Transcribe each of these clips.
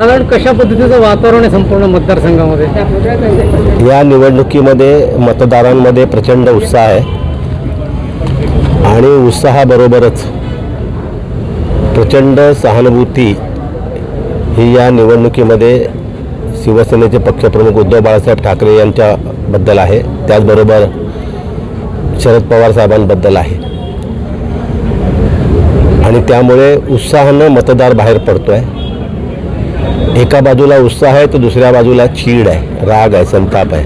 साधारण कशा पद्धतीचं वातावरण आहे संपूर्ण मतदारसंघामध्ये? या निवडणुकीमध्ये मतदारांमध्ये प्रचंड उत्साह आहे. आणि उत्साहाबरोबरच प्रचंड सहानुभूती ही या निवडणुकीमध्ये शिवसेनेचे पक्षप्रमुख उद्धव बाळासाहेब ठाकरे यांच्याबद्दल आहे. त्याचबरोबर शरद पवार साहेबांबद्दल आहे. आणि त्यामुळे उत्साहानं मतदार बाहेर पडतो आहे एका बाजूला उत्साह आहे तर दुसऱ्या बाजूला चीड आहे राग आहे संताप आहे.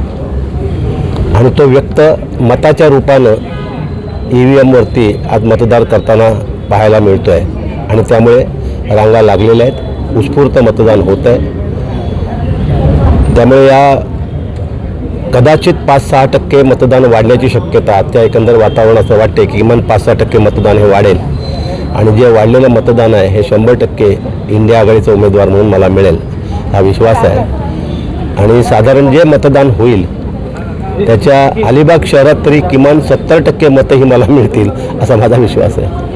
आणि तो व्यक्त मताच्या रूपानं ई व्ही एमवरती आज मतदार करताना पाहायला मिळतो आहे आणि त्यामुळे रांगा लागलेल्या आहेत. उत्स्फूर्त मतदान होत आहे. त्यामुळे या कदाचित पाच सहा टक्के मतदान वाढण्याची शक्यता त्या एकंदर वातावरण असं वाटते की किमान पाच सहा टक्के मतदान हे वाढेल. आणि जे वाढलेलं मतदान आहे हे शंभर टक्के इंडिया आघाडीचा उमेदवार म्हणून मला मिळेल हा विश्वास आहे. आणि साधारण जे मतदान होईल त्याच्या अलिबाग शहरात तरी किमान सत्तर टक्के मतंही मला मिळतील असा माझा विश्वास आहे.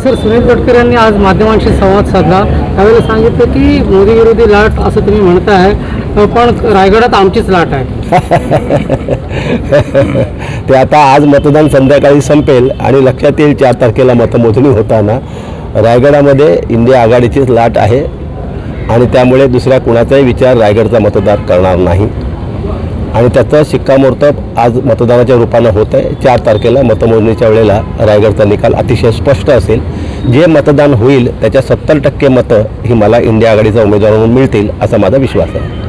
सर सुनील गडकर यांनी आज माध्यमांशी संवाद साधला. त्यावेळेला सांगितलं की मोदी विरोधी लाट असं तुम्ही म्हणताय पण रायगडात आमचीच लाट आहे. ते आता आज मतदान संध्याकाळी संपेल आणि लक्षात येईल चार तारखेला मतमोजणी होताना रायगडामध्ये इंडिया आघाडीचीच लाट आहे आणि त्यामुळे दुसऱ्या कुणाचाही विचार रायगडचा मतदार करणार नाही. आणि त्याचं शिक्कामोर्तब आज मतदानाच्या रूपानं होत आहे. चार तारखेला मतमोजणीच्या वेळेला रायगडचा निकाल अतिशय स्पष्ट असेल. जे मतदान होईल त्याच्या सत्तर टक्के मतं ही मला इंडिया आघाडीचा उमेदवार म्हणून मिळतील असा माझा विश्वास आहे.